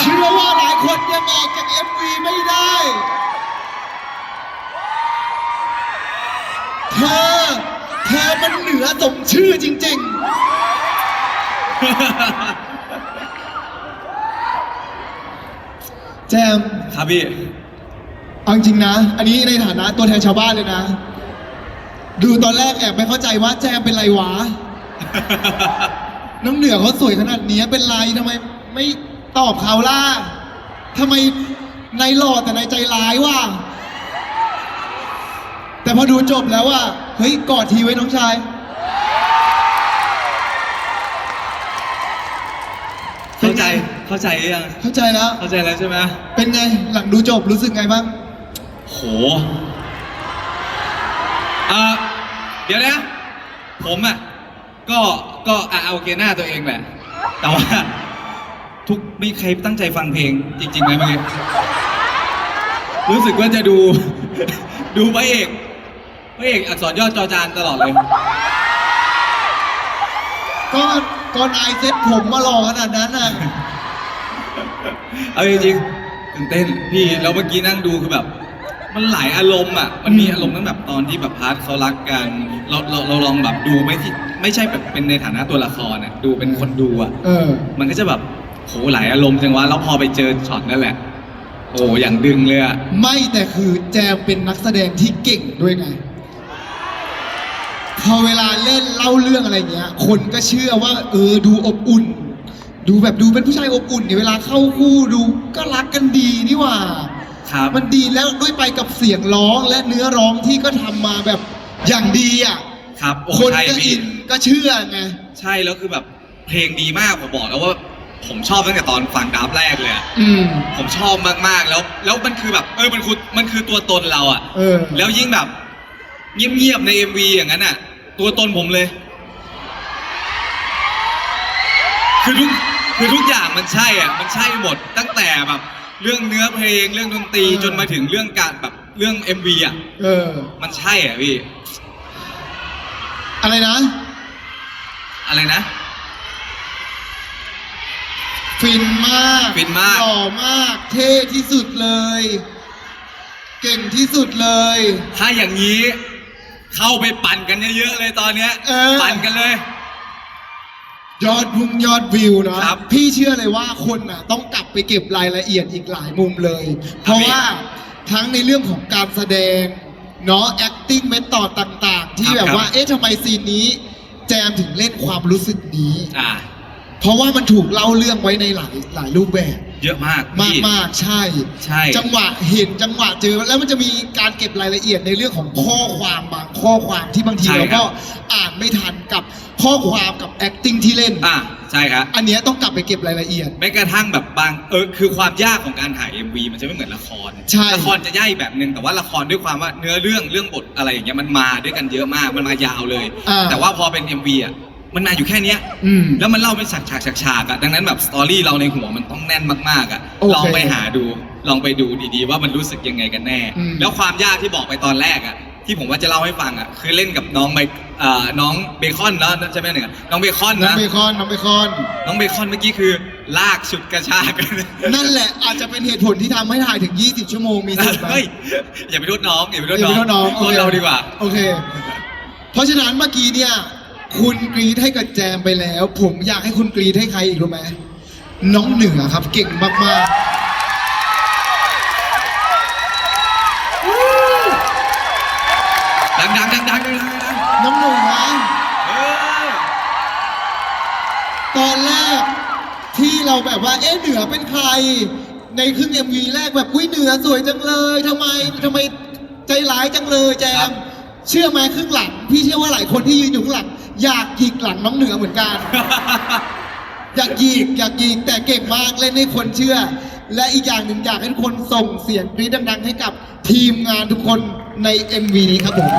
เชื่อว่าหลายคนยังออกจาก MV ไม่ได้ เธอ เธอมันเหนือสมชื่อจริง ๆ แจมครับพี่ เอาจริงๆนะ อันนี้ในฐานะตัวแทนชาวบ้านเลยนะ ดูตอนแรกแอบไม่เข้าใจว่าแจมเป็นไรวะ น้ำเหนือเขาสวยขนาดนี้เป็นไรทำไมไม่ ตอบเขาล่ะทำไมในหล่อแต่ในใจร้ายวะแต่พอดูจบแล้วว่าเฮ้ยกอดทีไว้น้องชาย เข้าใจเข้าใจหรือยังเข้าใจแล้ว เข้าใจแล้วใช่ไหมเป็นไงหลังดูจบรู้สึกไงบ้าง โหอ่าเดี๋ยวนะผมอะก็ก็อะเอาเกยร์หน้าตัวเองแหละแต่ว่า ทุกมีใครตั้งใจฟังเพลงจริงๆไหมเมื่อกี้รู้สึกว่าจะดู ดูพระเอกพระเอกอักษรย่อจอจานตลอดเลย ก็ก่อนไอายเซ็ตผมมาหล่อขนาดนั้นน่ะเอาจริงๆตื่นเต้นพี่แล้วเมื่อกี้นั่งดูคือแบบ มันหลายอารมณ์อะมันมีอารมณ์ตั้งแบบตอนที่แบบพาร์ทเขารักกัน เราเราเราลองแบบดูไม่ที่ไม่ใช่แบบเป็นในฐานะตัวละครอะดูเป็นคนดูอะเออ มันก็จะแบบ โหหลายอารมณ์จังวะแล้วพอไปเจอช็อตนั่นแหละ โอ้อย่างดึงเลยอะไม่แต่คือแจมเป็นนักแสดงที่เก่งด้วยไง พอเวลาเล่นเล่าเรื่องอะไรเงี้ย คนก็เชื่อว่า เออดูอบอุ่น ดูแบบดูเป็นผู้ชายอบอุ่นเนี่ยเวลาเข้าคู่ดูก็รักกันดีนี่หว่า ครับ มันดีแล้วด้วยไปกับเสียงร้องและเนื้อร้องที่ก็ทำมาแบบอย่างดีอะครับโอ้คนใช่ก็พี่ อินก็เชื่อไง ใช่แล้วคือแบบเพลงดีมากผมบอกแล้วว่า ผมชอบตั้งแต่ตอนฟังดราฟต์แรกเลยอะอืม ผมชอบมากๆแล้ว แล้วมันคือแบบเออมันคือมันคือตัวตนเราอะเออ แล้วยิ่งแบบ เงียบๆใน MV อย่างนั้นอะตัวตนผมเลย คือทุกคือทุกอย่างมันใช่อะมันใช่หมด ตั้งแต่แบบ เรื่องเนื้อเพลงเรื่องดนตรีเออ จนมาถึงเรื่องการแบบเรื่อง MV อะเออ มันใช่อะพี่อะไรนะ อะไรนะ ฟินมากฟินมาก หล่อมาก เท่ที่สุดเลย เก่งที่สุดเลย ถ้าอย่างนี้ เข้าไปปั่นกันเยอะๆเลยตอนเนี้ยเออ ปั่นกันเลย ยอดพุ่งยอดวิวเนาะครับพี่เชื่อเลยว่าคนน่ะ ต้องกลับไปเก็บรายละเอียดอีกหลายมุมเลย เพราะว่าทั้งในเรื่องของการแสดงเนาะ acting method ต่าง ๆ ที่ครับแบบว่า ครับ เอ๊ะทำไมซีนนี้ แจมถึงเล่นความรู้สึกนี้ อ่า เพราะว่ามันถูกเล่าเรื่องไว้ในหลายหลายรูปแบบ เยอะมากมากพี่ มากๆใช่ ใช่ จังหวะเห็นจังหวะเจอแล้วมันจะมีการเก็บรายละเอียดในเรื่องของข้อความบางข้อความที่บางทีใช่เราครัก็บ อ่านไม่ทันกับข้อความกับ acting ที่เล่น อ่าใช่ครับอันเนี้ยต้องกลับไปเก็บรายละเอียด แม้กระทั่งแบบบางเออคือความยากของการถ่าย MV มันจะไม่เหมือนละครใช่ ละครจะยากอีกแบบหนึ่งแต่ว่าละครด้วยความว่าเนื้อเรื่องเรื่องบทอะไรอย่างเงี้ยมันมาด้วยกันเยอะมากมันมายาวเลย อ่า แต่ว่าพอเป็น MV อะ มันมาอยู่แค่เนี้ยอืมแล้วมันเล่าเป็นฉากฉากฉากฉากๆอะดังนั้นแบบสตอรี่เราในหัวมันต้องแน่นมากๆอะโอเคลองไปหาดู ลองไปดูดีๆ ว่ามันรู้สึกยังไงกันแน่ อืม แล้วความยากที่บอกไปตอนแรกอะที่ผมว่าจะเล่าให้ฟังอะคือเล่นกับน้องไบอ่าน้องเบคอนแล้วใช่ไหมเนี่ยน้องเบคอนน้องนะ เบคอนน้องเบคอน น้องเบคอนเมื่อกี้คือลากชุดกระชากกันนั่นแหละอาจจะเป็นเหตุผลที่ทำให้ถ่ายถึง 20 ชั่วโมงมีสิทธิ์ไหม เฮ้ยอย่าไปโทษน้องอย่าไปโทษอย่าน้ไปองโทษน้องโทษเราดีกว่า โอเค เพราะฉะนั้นเมื่อกี้เนี่ย คุณกรีดให้กับแจมไปแล้ว ผมอยากให้คุณกรีดให้ใครอีกรู้ไหมน้องเหนือครับเก่งมากๆ ดังดังดังดังดังดังน้ำหนุ่มนะเออตอนแรกที่เราแบบว่า เอ๊ะเหนือเป็นใคร ในครึ่ง MV แรกแบบอุ้ยเหนือสวยจังเลยทำไมทำไมใจร้ายจังเลยแจม เชื่อไหมครึ่งหลังพี่เชื่อว่าหลายคนที่ยืนอยู่ข้างหลัง อยากหยิกหลังน้องเหนือเหมือนกัน อยากหยิกอยากหยิกแต่เก่งมากเล่นให้คนเชื่อ และอีกอย่างหนึ่งอยากให้ทุกคนส่งเสียงกรี๊ดดังๆ ให้กับทีมงานทุกคนใน MV นี้ครับผม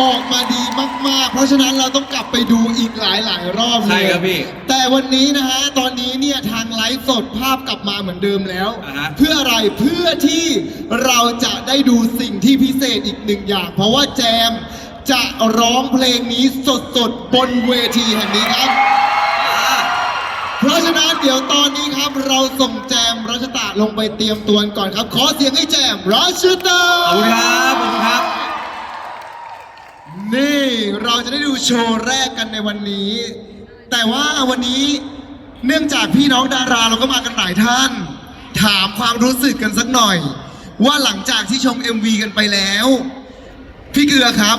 ออกมาดีมาก ๆ เพราะฉะนั้นเราต้องกลับไปดูอีกหลาย ๆ รอบเลยใช่ครับพี่แต่วันนี้นะฮะ ตอนนี้เนี่ยทางไลฟ์สดภาพกลับมาเหมือนเดิมแล้ว อ่าฮะ เพื่ออะไร เพื่อที่เราจะได้ดูสิ่งที่พิเศษอีกหนึ่งอย่าง เพราะว่าแจมจะร้องเพลงนี้สด ๆ บนเวทีแห่งนี้ครับ เพราะฉะนั้นเดี๋ยวตอนนี้ครับ เราส่งแจมรัชตะลงไปเตรียมตัวก่อนครับ ขอเสียงให้แจมรัชตะ ขอบคุณครับขอบคุณครับ นี่เราจะได้ดูโชว์แรกกันในวันนี้ แต่ว่าวันนี้เนื่องจากพี่น้องดาราเราก็มากันหลายท่าน ถามความรู้สึกกันสักหน่อย ว่าหลังจากที่ชม MV กันไปแล้ว พี่เกลือครับ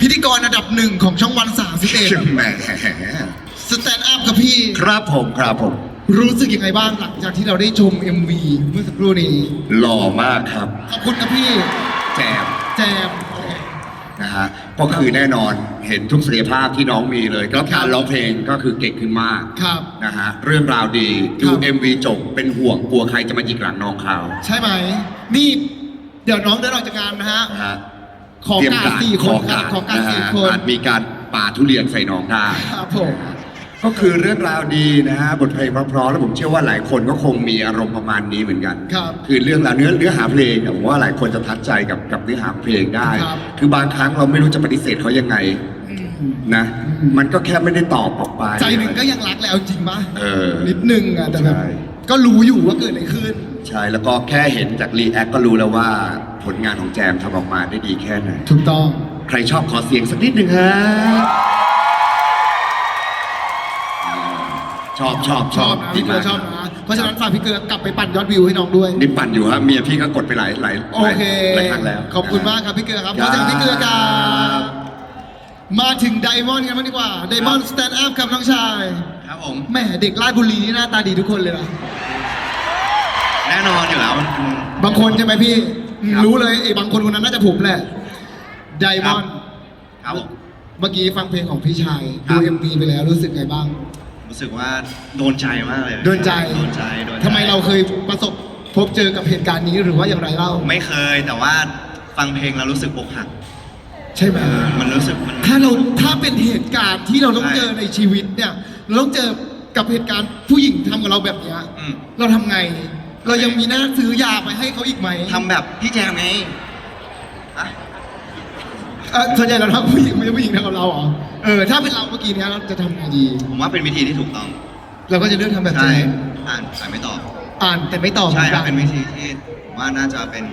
พิธีกรอันดับหนึ่งของช่องวันแหม31สแตนด์อัพกับพี่ครับผมครับผม รู้สึกยังไงบ้างหลังจากที่เราได้ชม MV เมื่อสักครู่นี้ หล่อมากครับ ขอบคุณครับพี่ แจมแจมนะฮะ ก็คือแน่นอนเห็นทุกศักยภาพที่น้องมีเลยแล้วการร้องเพลงก็คือเก่งขึ้นมากครับนะฮะเรื่องราวดีดูครับ MV จบเป็นห่วงกลัวใครจะมาหยิกหลังน้องเขาใช่ไหม นี่เดี๋ยวน้องเดินออกจากงานนะฮะนะฮะขอเตรียมการการสี่คนขอการขอการนะสี่ฮะคนอาจมีการปาทุเรียนใส่น้องได้ ครับผม ก็คือเรื่องราวดีนะฮะบทเพลงเพราะๆแล้วผมเชื่อว่าหลายคนก็คงมีอารมณ์ประมาณนี้เหมือนกันครับคือเรื่องราวเนื้อเนื้อหาเพลงเนี่ยผมว่าหลายคนจะทัดใจกับกับเนื้อหาเพลงได้ ครับ คือบางครั้งเราไม่รู้จะปฏิเสธเขายังไงอืมนะ มันก็แค่ไม่ได้ตอบออกไปใจหนึ่งก็ยังรักแล้วจริงปะเออ นิดนึงอะแต่แบบใช่ ก็รู้อยู่ว่าเกิดอะไรขึ้น ใช่แล้วก็แค่เห็นจากรีแอคก็รู้แล้วว่าผลงานของแจมทำออกมาได้ดีแค่ไหน ถูกต้อง ใครชอบขอเสียงสักนิดหนึ่งฮะ ชอบชอบชอบนะพี่เกลือชอบนะ เพราะฉะนั้นฝากพี่เกลือกลับไปปั่นยอดวิวให้น้องด้วยนี่ปั่นอยู่ฮะเมียพี่ก็กดไปหลายหลายโอเคหลายครั้งแล้ว ขอบคุณมากครับพี่เกลือครับคขรัอบเสียงพี่เกลือครับมาถึงไดมอนด์กันบ้างดีกว่าไดมอนด์สแตนด์อัพครับน้องชายครับผมแหม่เด็กราชบุรีนี่หน้าตาดีทุกคนเลยนะแน่นอนอยู่แล้วมันเป็นบางคนใช่ไหมพี่ครับรู้เลยไอ้บางคนคนนั้นน่าจะผมแหละไดมอนด์ครับผมเมื่อกี้ฟังเพลงของพี่ชายครัดูบเอ็มวีไปแล้วรู้สึกไงบ้าง รู้สึกว่าโดนใจมากเลยโดนใจ โดนใจโดนใจ ทำไมเราเคยประสบพบเจอกับเหตุการณ์นี้หรือว่าอย่างไรเล่า ไม่เคยแต่ว่าฟังเพลงแล้วรู้สึกอกหักใช่ไหมมันรู้สึกมัน ถ้าเราถ้าเป็นเหตุการณ์ที่เราต้องใช่เจอในชีวิตเนี่ย เราต้องเจอกับเหตุการณ์ผู้หญิงทำกับเราแบบเนี้ยอืม เราทำไง เรายังมีหน้าซื้อยาไปให้เขาอีกไหมทำแบบพี่แจมไงอะ เออส่วนใหญ่เราทำผู้หญิงไม่ใช่ผู้หญิงทำกับเราเหรอเออถ้าเป็นเราเมื่อกี้เนี้ยเราจะทำไงดี ผมว่าเป็นวิธีที่ถูกต้องเราก็จะเลือกทำแบบใช่นี้อ่านอ่านไม่ตอบ อ่านแต่ไม่ตอบใช่ครับหมืเป็อนนวิกันธีที่ผมว่าน่าจะเป็น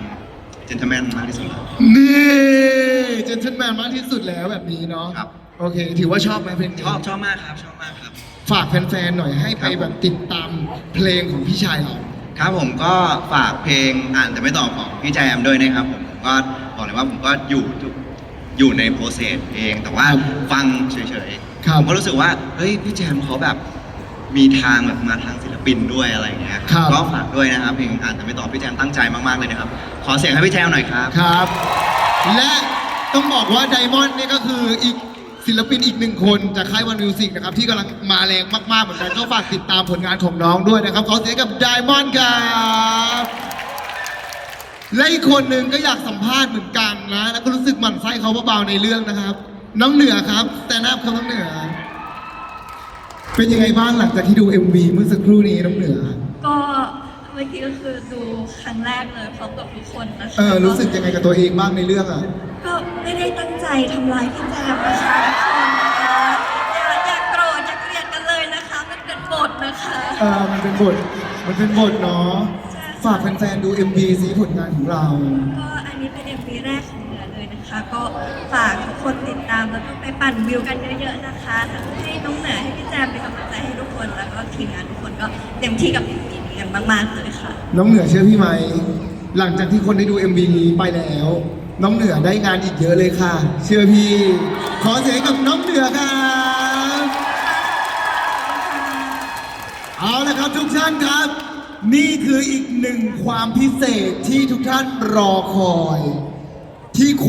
เจนท l e แมนมากที่สุดแล้ว นี่เจนเทนแมนมากที่สุดแล้วแบบนี้เนาะครับ โอเค ถือว่าชอบไหมเพลงนี้ชอบชอบมากครับชอบมากครับ ฝากแฟนๆหน่อยให้ไปครับแบบติดตามเพลงของพี่ชายเรา ครับผมก็ฝากเพลงอ่านแต่ไม่ตอบของพี่แจมด้วยนะครับผมผมก็บอกเลยว่าผมก็อยู่ทุก อยู่ในโปรเซสเอง แต่ว่าครับฟังเฉยครับๆผมก็รู้สึกว่าเฮ้ยพี่แจมเขาแบบมีทางแบบมาทางศิลปินด้วยอะไรอย่างเงี้ยครับ ก็ฝากด้วยนะครับเพลงอ่านแต่ไม่ตอบพี่แจมตั้งใจมากๆเลยนะครับ ขอเสียงให้พี่แจมหน่อยครับ ครับ และต้องบอกว่าไดมอนด์เนี่ยก็คืออีกศิลปินอีกหนึ่งคนจากค่ายวันมิวสิกนะครับ ที่กำลังมาแรงมากๆเหมือนกันก็ฝากติดตามผลงานของน้องด้วยนะครับ ขอเสียงกับไดมอนด์ครับ และอีกคนหนึ่งก็อยากสัมภาษณ์เหมือนกันนะ แล้วก็รู้สึกหมั่นไส้เขาเบาๆในเรื่องนะครับ น้องเหนือครับ แต่นับครับน้องเหนือ เป็นยังไงบ้างหลังจากที่ดู MV เมื่อสักครู่นี้น้องเหนือ ก็เมื่อกี้ก็คือดูครั้งแรกเลยพร้อมกับทุกคนนะคะเออรู้สึกยังไงกับตัวเองบ้างในเรื่องอะ ก็ไม่ได้ตั้งใจทำร้ายพี่แจมนะคะทุกคนนะคะอย่าอย่าโกรธอย่าเกลียดกันเลยนะคะ มันเป็นบทนะคะ เออมันเป็นบท มันเป็นบทเนาะ ใช่ ฝากแฟนๆดู MV สีผลงานของเรา ก็อันนี้เป็น MV แรกของเหนือเลยนะคะ ก็ฝากทุกคนติดตามแล้วก็ไปปั่นวิวกันเยอะๆนะคะทั้งให้น้องเหนือให้พี่แจมเป็นกำลังใจให้ทุกคนแล้วก็ทีมงานทุกคนก็เต็มที่กับ MV นี้กันมากๆเลยค่ะ น้องเหนือเชื่อพี่ไหม หลังจากที่คนได้ดู MV นี้ไปแล้ว น้องเหนือได้งานอีกเยอะเลยค่ะ เชื่อพี่ ขอเสียงกับน้องเหนือครับเอาละครับทุกท่านครับ นี่คืออีกหนึ่งความพิเศษที่ทุกท่านรอคอย ที่คุณ